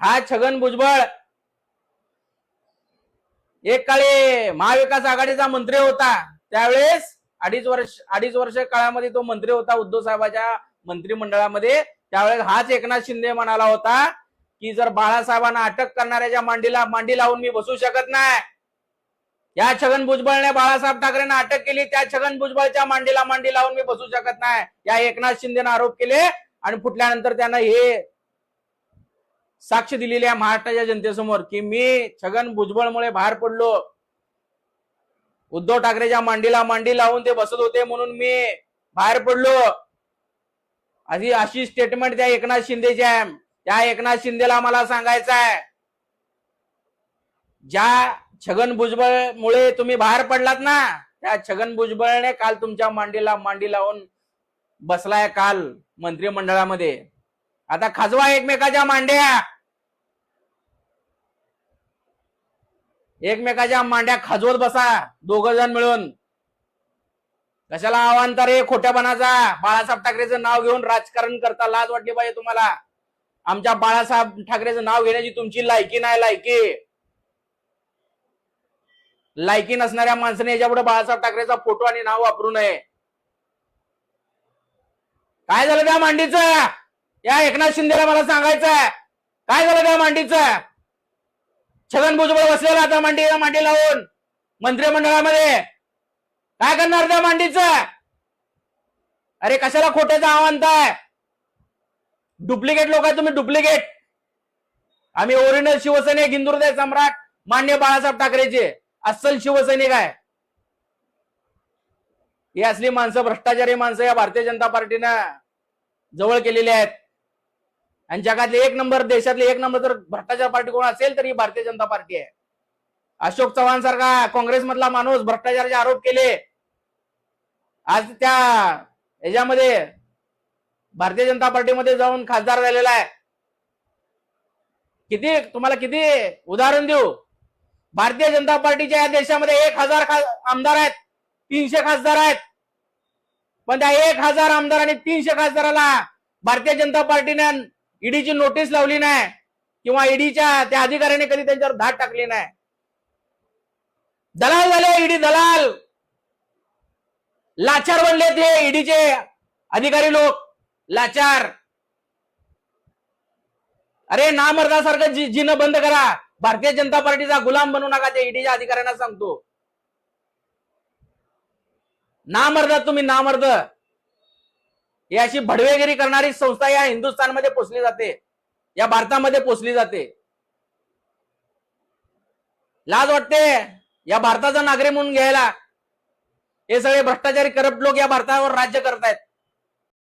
हा छगन भुजबळ. एक काळी महाविकास आघाडीचा मंत्री होता. त्यावेळेस अडीच वर्ष अडीच वर्ष काळामध्ये तो मंत्री होता उद्धव साहेबाच्या मंत्रिमंडळामध्ये. त्यावेळेस हाच एकनाथ शिंदे म्हणाला होता की जर बाळासाहेबांना अटक करणाऱ्याच्या मांडीला मांडी लावून मी बसू शकत नाही. या छगन भुजबळने बाळासाहेब ठाकरेंना अटक केली त्या छगन भुजबळच्या मांडीला मांडी लावून मी बसू शकत नाही. या एकनाथ शिंदेनं आरोप केले आणि फुटल्यानंतर त्यांना हे साक्ष दिलेली आहे महाराष्ट्राच्या जनतेसमोर की मी छगन भुजबळमुळे बाहेर पडलो. उद्धव ठाकरेच्या मांडीला मांडी लावून ते बसत होते म्हणून मी बाहेर पडलो. अशी अशी स्टेटमेंट त्या एकनाथ शिंदेची आहे. त्या एकनाथ शिंदेला मला सांगायचं आहे. ज्या छगन भुजबळ मुळे तुम्ही बाहेर पडलात ना त्या छगन भुजबळने काल तुमच्या मांडीला मांडी लावून बसलाय काल मंत्रिमंडळामध्ये. आता खाजवा एकमेकाच्या मांड्या. एकमेकाच्या मांड्या खाजवत बसा दोघ जण मिळून. कशाला अवांतर रे खोट्यापणाचा? बाळासाहेब ठाकरेचं नाव घेऊन राजकारण करता लाज वाटली पाहिजे तुम्हाला. आमच्या बाळासाहेब ठाकरेचं नाव घेण्याची तुमची लायकी नाही लायकी. लायकी नसणाऱ्या माणसाने याच्यापुढे बाळासाहेब ठाकरेचा फोटो आणि नाव वापरू नये. काय झालं त्या मांडीचं? या एकनाथ शिंदेला मला सांगायचं काय झालं त्या मांडीचं? छगन भुजबळ बसलेला आता मांडी मांडी लावून. मंत्रिमंडळामध्ये. काय करणार त्या मांडीच? अरे कशाला खोट्याचं आव्हान आहे डुप्लिकेट लोक आहे तुम्ही डुप्लिकेट आम्ही ओरिजिनल शिवसैनिक हिंदुदय सम्राट मान्य बाळासाहेब ठाकरेचे अस्सल शिवसैनिक आहे. ही असली माणसं भ्रष्टाचारी माणसं या भारतीय जनता पार्टीनं जवळ केलेली आहेत. आणि जगातले एक नंबर देशातले एक नंबर जर भ्रष्टाचार पार्टी कोण असेल तर ही भारतीय जनता पार्टी आहे. अशोक चव्हाण सारखा काँग्रेसमधला माणूस भ्रष्टाचाराचे आरोप केले. आज त्या याच्यामध्ये भारतीय जनता पार्टीमध्ये जाऊन खासदार झालेला आहे. किती तुम्हाला किती उदाहरण देऊ? भारतीय जनता पार्टीच्या या देशामध्ये एक हजार आमदार आहेत तीनशे खासदार आहेत. पण त्या एक हजार आमदार आणि तीनशे खासदाराला भारतीय जनता पार्टीने ईडीची नोटीस लावली नाही किंवा ईडीच्या त्या अधिकाऱ्याने कधी त्यांच्यावर धाड टाकली नाही. दलाल झाले ईडी दलाल. लाचार बनले ते ईडीचे अधिकारी लोक. लाचार. अरे नामर्दासारखं जी जिनं बंद करा. भारतीय जनता पार्टीचा गुलाम बनू नका ते ईडीच्या अधिकाऱ्यांना सांगतो. नामर्द तुम्ही नामर्द. ही अशी भडवेगिरी करणारी संस्था या हिंदुस्थानमध्ये पोचली जाते. या भारतामध्ये पोचली जाते. लाज वाटते या भारताचा नागरिक म्हणून घ्यायला. हे सगळे भ्रष्टाचारी करप्ट लोक या भारतावर राज्य करतायत.